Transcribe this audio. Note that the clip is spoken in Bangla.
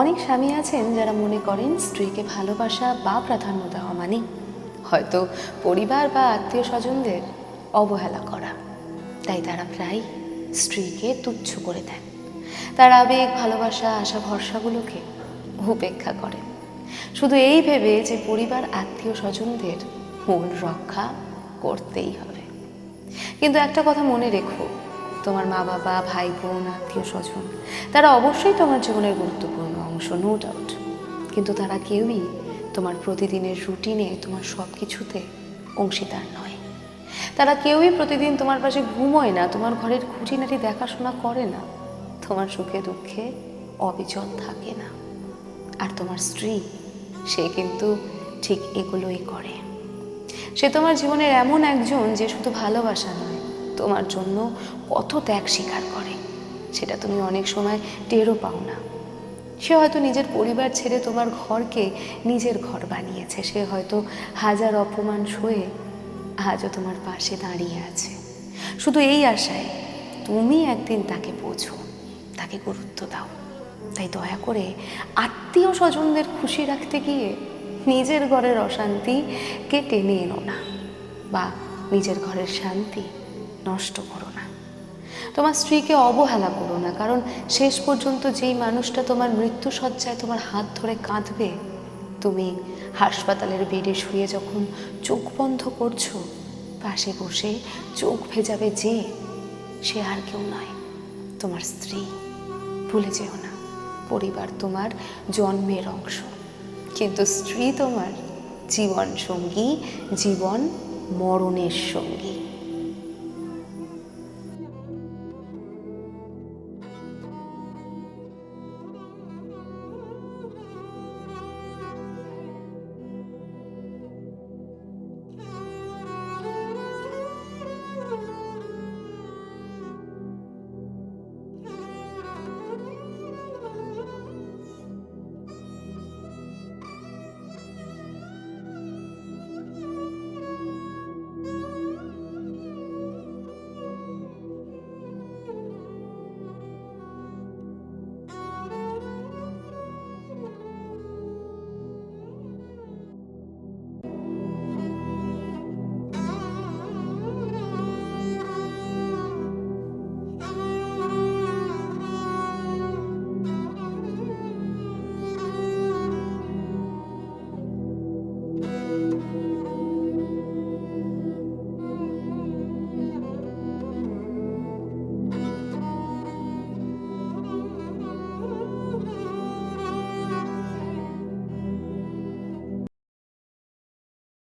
অনেক স্বামী আছেন যারা মনে করেন স্ত্রীকে ভালোবাসা বা প্রাধান্য দেওয়া মানে হয়তো পরিবার বা আত্মীয় স্বজনদের অবহেলা করা। তাই তারা প্রায় স্ত্রীকে তুচ্ছ করে দেন। তার আবেগ, ভালোবাসা আশা ভরসাগুলোকে উপেক্ষা করেন শুধু এই ভেবে যে পরিবার আত্মীয় স্বজনদের মূল রক্ষা করতেই হবে। কিন্তু একটা কথা মনে রেখো, তোমার মা বাবা ভাই বোন আত্মীয় স্বজন তারা অবশ্যই তোমার জীবনের গুরুত্বপূর্ণ। অংশ নো ডাউট কিন্তু তারা কেউই তোমার প্রতিদিনের রুটিনে তোমার সব কিছুতে অংশীদার নয়। তারা কেউই প্রতিদিন তোমার পাশে ঘুমোয় না, তোমার ঘরের খুঁটিনাটি দেখাশোনা করে না। তোমার সুখে দুঃখে অবিচল থাকে না। আর তোমার স্ত্রী, সে কিন্তু ঠিক এগুলোই করে। সে তোমার জীবনের এমন একজন যে শুধু ভালোবাসা নয়, তোমার জন্য কত ত্যাগ স্বীকার করে। সেটা তুমি অনেক সময় টেরও পাও না। সে হয়তো নিজের পরিবার ছেড়ে তোমার ঘরকে নিজের ঘর বানিয়েছে। সে হয়তো হাজার অপমান সয়ে আজও তোমার পাশে দাঁড়িয়ে আছে। শুধু এই আশায় তুমি একদিন তাকে বোঝো, তাকে গুরুত্ব দাও। তাই দয়া করে আত্মীয় স্বজনদের খুশি রাখতে গিয়ে নিজের ঘরের অশান্তিকে টেনে এনো না, বা নিজের ঘরের শান্তি নষ্ট করো না। তোমার স্ত্রীকে অবহেলা করো না, কারণ শেষ পর্যন্ত যেই মানুষটা তোমার মৃত্যু সজ্জায় তোমার হাত ধরে কাঁদবে, তুমি হাসপাতালের বেডে শুয়ে যখন চোখ বন্ধ করছ, পাশে বসে চোখ ভেজাবে যে সে আর কেউ নয়, তোমার স্ত্রী। ভুলে যেও না, পরিবার তোমার জন্মের অংশ। কিন্তু স্ত্রী তোমার জীবন সঙ্গী, জীবন মরণের সঙ্গী।